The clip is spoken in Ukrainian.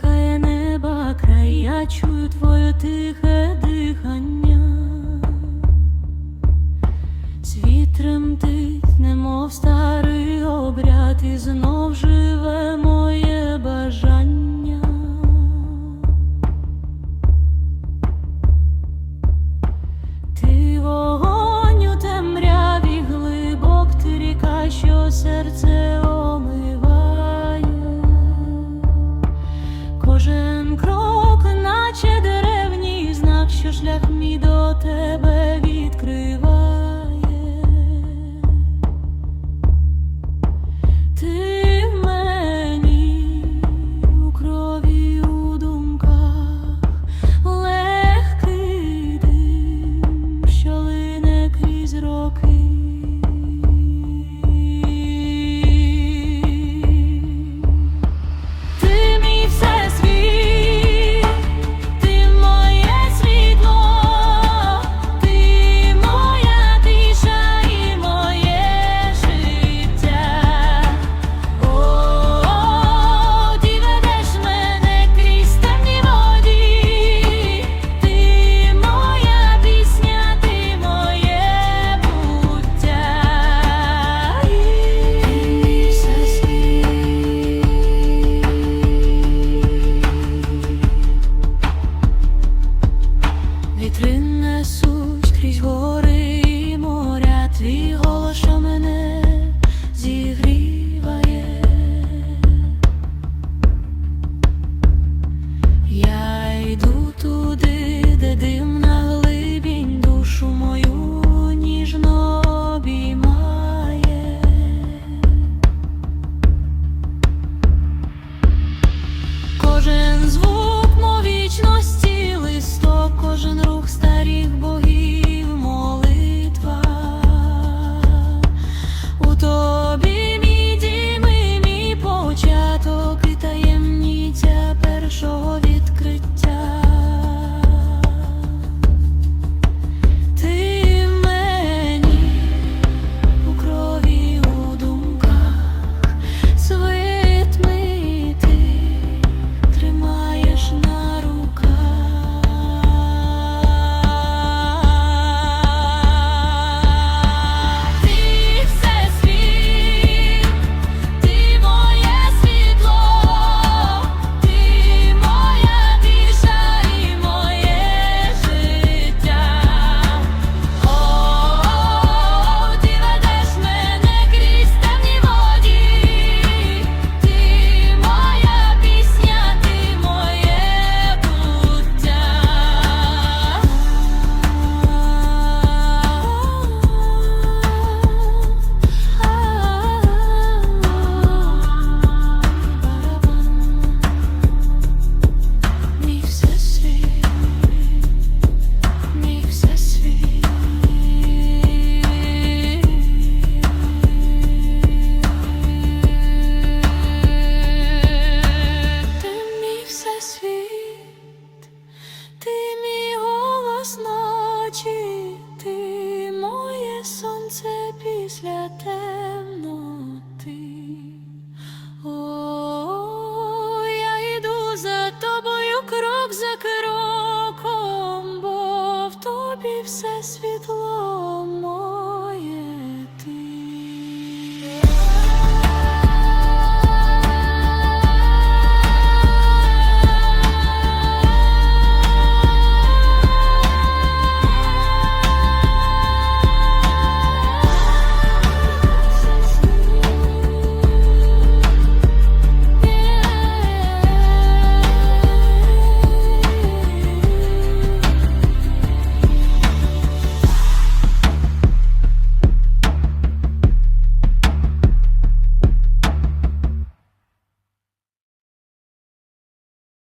сверкає неба край, я чую твоє тихе дихання, світ ти, немов старий обряд, і знов живе моє бажання. Ти вогонь у темряві глибок, ти ріка, що серце. вітри несуть крізь гори. після темноти. О, я йду за тобою крок за кроком, бо в тобі все світло.